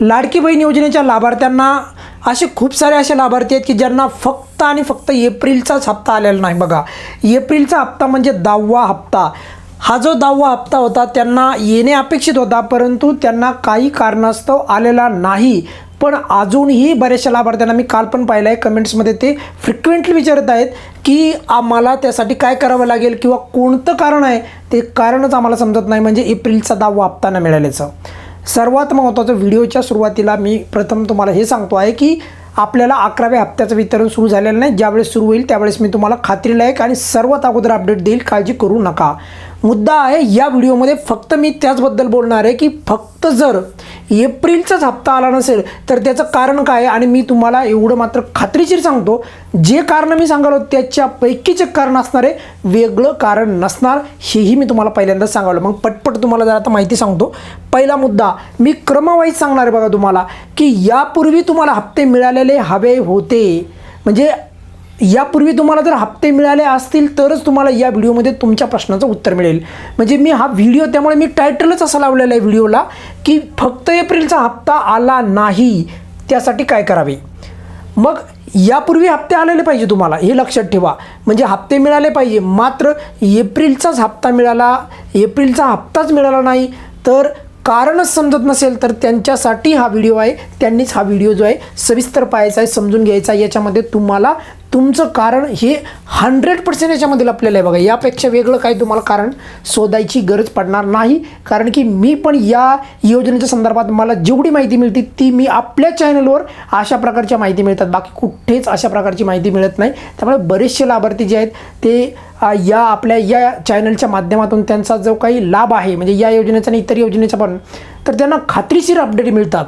लाडकी बहीण योजनेच्या लाभार्थ्यांना असे खूप सारे असे लाभार्थी आहेत की ज्यांना फक्त आणि फक्त एप्रिलचाच हप्ता आलेला नाही. बघा एप्रिलचा हप्ता म्हणजे दहावा हप्ता. हा जो दहावा हप्ता होता त्यांना येणे अपेक्षित होता परंतु त्यांना काही कारणास्तव आलेला नाही. पण अजूनही बऱ्याचशा लाभार्थ्यांना मी काल पण पाहिलं आहे कमेंट्समध्ये ते फ्रिक्वेंटली विचारत आहेत की आम्हाला त्यासाठी काय करावं लागेल किंवा कोणतं कारण आहे? ते कारणच आम्हाला समजत नाही म्हणजे एप्रिलचा दहावा हप्ता न मिळाल्याचं. सर्वात महत्त्वाचं व्हिडिओच्या सुरुवातीला मी प्रथम तुम्हाला हे सांगतो आहे की आपल्याला अकराव्या हप्त्याचं वितरण सुरू झालेलं नाही. ज्यावेळेस सुरू होईल त्यावेळेस मी तुम्हाला खात्रीलायक आणि सर्वात अगोदर अपडेट देईल. काळजी करू नका. मुद्दा आहे या व्हिडिओमध्ये फक्त मी त्याचबद्दल बोलणार आहे की फक्त जर एप्रिलचाच हप्ता आला नसेल तर त्याचं कारण काय? आहे आणि मी तुम्हाला एवढं मात्र खात्रीशीर सांगतो जे कारण मी सांगालो त्याच्यापैकीचे कारण असणारे वेगळं कारण नसणार हेही मी तुम्हाला पहिल्यांदाच सांगावलं मग पटपट तुम्हाला जरा आता माहिती सांगतो. पहिला मुद्दा मी क्रमवाईज सांगणार आहे बघा तुम्हाला की यापूर्वी तुम्हाला हप्ते मिळालेले हवे होते. म्हणजे यापूर्वी तुम्हाला जर हप्ते मिळाले असतील तरच तुम्हाला या व्हिडिओमध्ये तुमच्या प्रश्नाचं उत्तर मिळेल. म्हणजे मी हा व्हिडिओ त्यामुळे मी टायटलच असा लावलेला आहे व्हिडिओला की फक्त एप्रिलचा हप्ता आला नाही त्यासाठी काय करावे? मग यापूर्वी हप्ते आलेले पाहिजे तुम्हाला हे लक्षात ठेवा. म्हणजे हप्ते मिळाले पाहिजे मात्र एप्रिलचाच हप्ता मिळाला एप्रिलचा हप्ताच मिळाला नाही तर कारणच समजत नसेल तर त्यांच्यासाठी हा व्हिडिओ आहे. त्यांनीच हा व्हिडिओ जो आहे सविस्तर पाहायचा आहे समजून घ्यायचा आहे. याच्यामध्ये तुम्हाला तुमचं कारण हे हंड्रेड पर्सेंट याच्यामध्ये लपलेलं आहे बघा. यापेक्षा वेगळं काही तुम्हाला कारण शोधायची गरज पडणार नाही. कारण की मी पण या योजनेच्या संदर्भात मला जेवढी माहिती मिळते ती मी आपल्या चॅनलवर अशा प्रकारच्या माहिती मिळतात. बाकी कुठेच अशा प्रकारची माहिती मिळत नाही. त्यामुळे बरेचसे लाभार्थी जे आहेत ते या आपल्या या चॅनलच्या माध्यमातून त्यांचा जो काही लाभ आहे म्हणजे या योजनेचा आणि इतर योजनेचा पण तर त्यांना खात्रीशीर अपडेट मिळतात.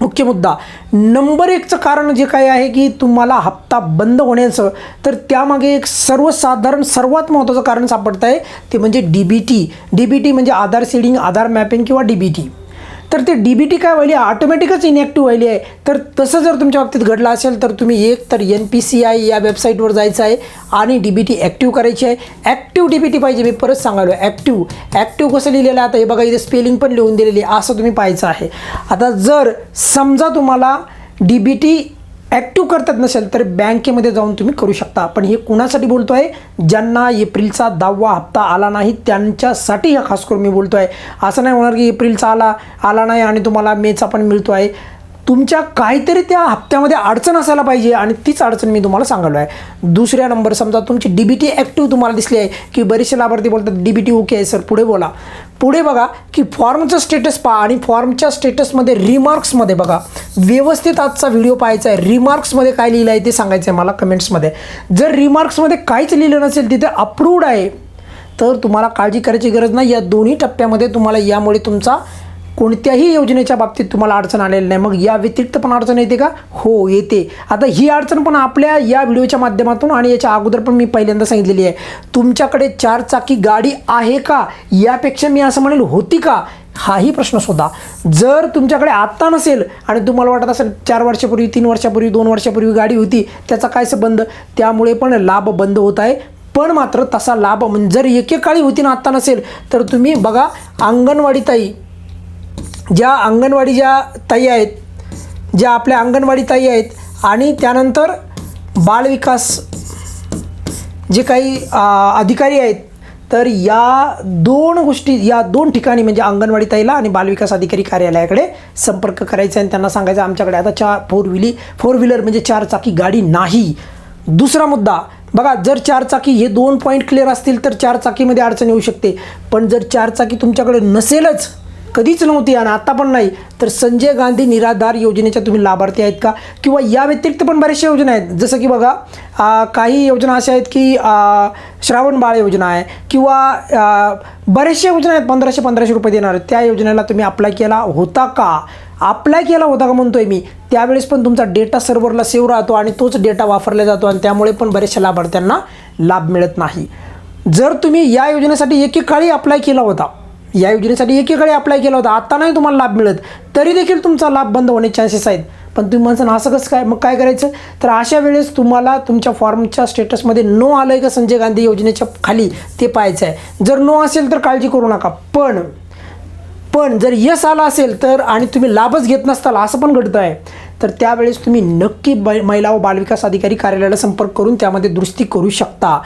मुख्य मुद्दा नंबर एकचं कारण जे काय आहे की तुम्हाला हप्ता बंद होण्याचं तर त्यामागे एक सर्वसाधारण सर्वात महत्त्वाचं कारण सापडतं आहे ते म्हणजे D B T D B T म्हणजे आधार सीडिंग आधार मॅपिंग किंवा डी बी टी तर ते डी बी टी काय व्हायली? ऑटोमॅटिकच इनॅक्टिव्ह व्हायली आहे. तर तसं जर तुमच्या बाबतीत घडलं असेल तर तुम्ही एक तर एन पी सी आय या वेबसाईटवर जायचं आहे आणि डी बी टी ॲक्टिव्ह करायची आहे. ॲक्टिव्ह डी बी टी पाहिजे मी परत सांगालो ॲक्टिव्ह ॲक्टिव्ह कसं लिहिलेलं आहे? आता हे बघा इथे स्पेलिंग पण लिहून दिलेली आहे. असं तुम्ही पाहायचं आहे. आता जर समजा तुम्हाला डी बी टी ॲक्टिव्ह करतात नसेल तर बँकेमध्ये जाऊन तुम्ही करू शकता. पण हे कुणासाठी बोलतो आहे ज्यांना एप्रिलचा दहावा हप्ता आला नाही त्यांच्यासाठी हा खास करून मी बोलतो आहे असं नाही होणार की एप्रिलचा आला आला नाही आणि तुम्हाला मेचा पण मिळतो आहे तुमच्या काहीतरी त्या हप्त्यामध्ये अडचण असायला पाहिजे आणि तीच अडचण मी तुम्हाला सांगालो आहे. दुसऱ्या नंबर समजा तुमची डी बी टी ॲक्टिव्ह तुम्हाला दिसली आहे की बरेचसे लाभार्थी बोलतात डी बी टी ओके आहे सर पुढे बोला. पुढे बघा की फॉर्मचं स्टेटस पहा आणि फॉर्मच्या स्टेटसमध्ये रिमार्क्समध्ये बघा. व्यवस्थित आजचा व्हिडिओ पाहायचा आहे. रिमार्क्समध्ये काय लिहिलं आहे ते सांगायचं आहे मला कमेंट्समध्ये जर रिमार्क्समध्ये काहीच लिहिलं नसेल तिथे अप्रूव्ड आहे तर तुम्हाला काळजी करायची गरज नाही. या दोन्ही टप्प्यामध्ये तुम्हाला यामुळे तुमचा कोणत्याही योजनेच्या बाबतीत तुम्हाला अडचण आलेली नाही. मग या व्यतिरिक्त पण अडचण येते का? हो येते. आता ही अडचण पण आपल्या या व्हिडिओच्या माध्यमातून आणि याच्या अगोदर पण मी पहिल्यांदा सांगितलेली आहे. तुमच्याकडे चार चाकी गाडी आहे का? यापेक्षा मी असं म्हणेल होती का? हाही प्रश्न शोधा. जर तुमच्याकडे आत्ता नसेल आणि तुम्हाला वाटत असेल चार वर्षापूर्वी तीन वर्षापूर्वी दोन वर्षापूर्वी गाडी होती त्याचा काय संबंध? त्यामुळे पण लाभ बंद होत आहे. पण मात्र तसा लाभ म्हणजे जर एकेकाळी होती ना आत्ता नसेल तर तुम्ही बघा अंगणवाडीताई ज्या अंगणवाडी ज्या ताई आहेत ज्या आपल्या अंगणवाडी ताई आहेत आणि त्यानंतर बालविकास जे काही अधिकारी आहेत तर या दोन गोष्टी या दोन ठिकाणी म्हणजे अंगणवाडी ताईला आणि बालविकास अधिकारी कार्यालयाकडे संपर्क करायचा आणि त्यांना सांगायचं आमच्याकडे आता चार फोर व्हीली फोर व्हीलर म्हणजे चार चाकी गाडी नाही. दुसरा मुद्दा बघा जर चारचाकी हे दोन पॉईंट क्लिअर असतील तर चार चाकीमध्ये अडचण येऊ शकते. पण जर चारचाकी तुमच्याकडे नसेलच कधीच नव्हती आणि आता पण नाही. तर संजय गांधी निराधार योजनेच्या तुम्ही लाभार्थी आहेत का? किंवा या व्यतिरिक्त पण बऱ्याचशा योजना आहेत. जसं की बघा काही योजना अशा आहेत की श्रावण बाळ योजना आहे किंवा बऱ्याचशा योजना आहेत. पंधराशे पंधराशे रुपये देणार त्या योजनेला तुम्ही अप्लाय केला होता का? अप्लाय केला होता का म्हणतोय मी. त्यावेळेस पण तुमचा डेटा सर्व्हरला सेव्ह राहतो आणि तोच डेटा वापरला जातो आणि त्यामुळे पण बऱ्याचशा लाभार्थ्यांना लाभ मिळत नाही. जर तुम्ही या योजनेसाठी एकेकाळी अप्लाय केला होता या योजनेसाठी एकीकडे अप्लाय केला होता. आता नाही तुम्हाला लाभ मिळत तरी देखील तुमचा लाभ बंद होण्याचे चान्सेस आहेत. पण तुम्ही म्हणसान असं कसं काय मग काय करायचं? तर अशा वेळेस तुम्हाला तुमच्या फॉर्मच्या स्टेटसमध्ये नो आलं आहे का संजय गांधी योजनेच्या खाली? ते पाहायचं आहे जर नो असेल तर काळजी करू नका. पण पण जर यस आला असेल तर आणि तुम्ही लाभच घेत नसताल असं पण घडतं आहे. तर त्यावेळेस तुम्ही नक्की बै महिला व बालविकास अधिकारी कार्यालयाला संपर्क करून त्यामध्ये दुरुस्ती करू शकता.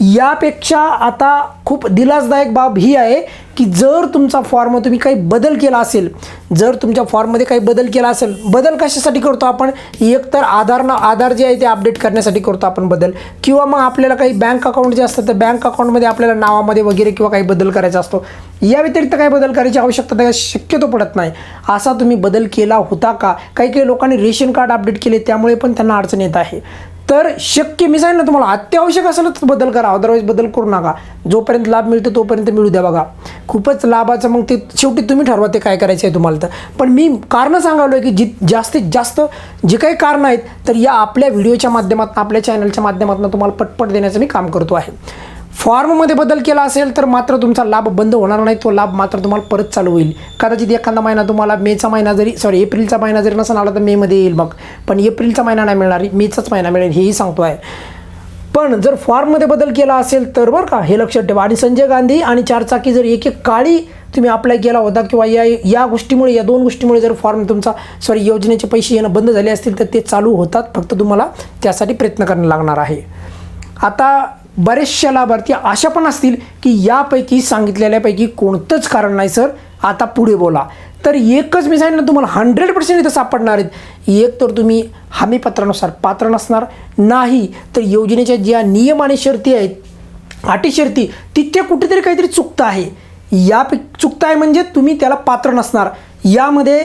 यापेक्षा आता खूप दिलासदायक बाब ही आहे की जर तुमचा फॉर्म तुम्ही काही बदल केला असेल जर तुमच्या फॉर्ममध्ये काही बदल केला असेल बदल कशासाठी करतो आपण? एकतर आधार ना आधार जे आहे ते अपडेट करण्यासाठी करतो आपण बदल. किंवा मग आपल्याला काही बँक अकाउंट जे असतं तर बँक अकाउंटमध्ये आपल्याला नावामध्ये वगैरे किंवा काही बदल करायचा असतो. या व्यतिरिक्त काही बदल करायची आवश्यकता त्या शक्यतो पडत नाही. असा तुम्ही बदल केला होता का? काही काही लोकांनी रेशन कार्ड अपडेट केले त्यामुळे पण त्यांना अडचण येत आहे. तर शक्य मी सांगेन ना तुम्हाला अत्यावश्यक असेल तर बदल करा अदरवाईज बदल करू नका. जोपर्यंत लाभ मिळतो तोपर्यंत मिळू द्या बघा. खूपच लाभाचं मग ते शेवटी तुम्ही ठरवा ते काय करायचं आहे तुम्हाला तर. पण मी कारणं सांगालो आहे की जी जास्तीत जास्त जे काही कारणं आहेत तर या आपल्या व्हिडिओच्या माध्यमातून आपल्या चॅनलच्या माध्यमातून तुम्हाला पटपट देण्याचं मी काम करतो आहे. फॉर्ममध्ये बदल केला असेल तर मात्र तुमचा लाभ बंद होणार नाही. तो लाभ मात्र तुम्हाला परत चालू होईल. कदाचित एखादा महिना तुम्हाला मेचा महिना जरी सॉरी एप्रिलचा महिना जरी नसेल आला तर मेमध्ये येईल मग. पण एप्रिलचा महिना नाही मिळणार मेचाच महिना मिळेल हेही सांगतो आहे पण जर फॉर्ममध्ये बदल केला असेल तर बरं का हे लक्षात ठेवा. आणि संजय गांधी आणि चारचाकी जर एक एक काळी तुम्ही अप्लाय केला होता किंवा या या गोष्टीमुळे या दोन गोष्टीमुळे जर फॉर्म तुमचा सॉरी योजनेचे पैसे येणं बंद झाले असतील तर ते चालू होतात. फक्त तुम्हाला त्यासाठी प्रयत्न करणं लागणार आहे. आता बरेचशा लाभार्थी अशा पण असतील की यापैकी सांगितलेल्यापैकी कोणतंच कारण नाही सर. आता पुढे बोला. तर एकच मी सांगितलं तुम्हाला हंड्रेड पर्सेंट इथं सापडणार आहेत. एक तर तुम्ही हमीपत्रानुसार पात्र नसणार. नाही तर योजनेच्या ज्या नियम आणि शर्ती आहेत अटी शर्ती तिथे कुठेतरी काहीतरी चुकतं आहे. या चुकतं आहे म्हणजे तुम्ही त्याला पात्र नसणार. यामध्ये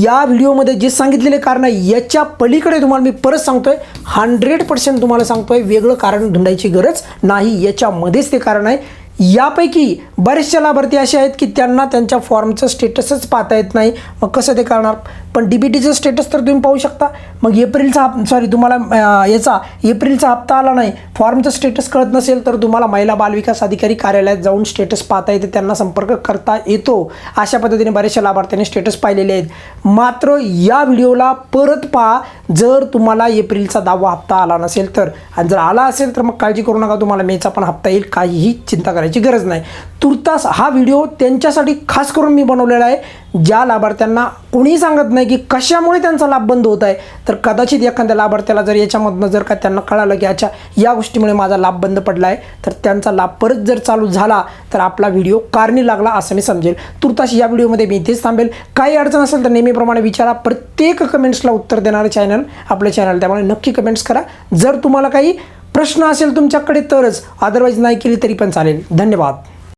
या व्हिडिओमध्ये जे सांगितलेले कारण आहे याच्या पलीकडे तुम्हाला मी परत सांगतोय हंड्रेड पर्सेंट तुम्हाला सांगतोय वेगळं कारण धुंडायची गरज नाही. याच्यामध्येच ते कारण आहे. यापैकी बरेचसे लाभार्थी असे आहेत की त्यांना त्यांच्या फॉर्मचं स्टेटसच पाहता येत नाही. मग कसं ते करणार? पण डी बी टीचं स्टेटस तर तुम्ही पाहू शकता. मग एप्रिलचा हप सॉरी तुम्हाला याचा एप्रिलचा हप्ता आला नाही फॉर्मचं स्टेटस कळत नसेल तर तुम्हाला महिला बालविकास अधिकारी कार्यालयात जाऊन स्टेटस पाहता येते त्यांना संपर्क करता येतो. अशा पद्धतीने बऱ्याचशा लाभार्थ्यांनी स्टेटस पाहिलेले आहेत. मात्र या व्हिडिओला परत पहा जर तुम्हाला एप्रिलचा दहावा हप्ता आला नसेल तर. आणि जर आला असेल तर मग काळजी करू नका तुम्हाला मेचा पण हप्ता येईल काहीही चिंता करायची गरज नाही. तुर्तास हा व्हिडिओ त्यांच्यासाठी खास करून मी बनवलेला आहे. ज्या लाभार्थ्यांना कोणीही सांगत नाही की कशामुळे त्यांचा लाभ बंद होत आहे तर कदाचित एखाद्या लाभार्थ्याला जर याच्यामधनं जर का त्यांना कळालं की अच्छा या गोष्टीमुळे माझा लाभ बंद पडला आहे तर त्यांचा लाभ परत जर चालू झाला तर आपला व्हिडिओ कारणी लागला असं मी समजेल. तुर्तास या व्हिडिओमध्ये मी इथेच थांबेल. काही अडचण असेल तर नेहमीप्रमाणे विचारा. प्रत्येक कमेंट्सला उत्तर देणारं चॅनल आपलं चॅनल त्यामुळे नक्की कमेंट्स करा. जर तुम्हाला काही प्रश्न असेल तुमच्याकडे तरच अदरवाईज नाही केली तरी पण चालेल. धन्यवाद.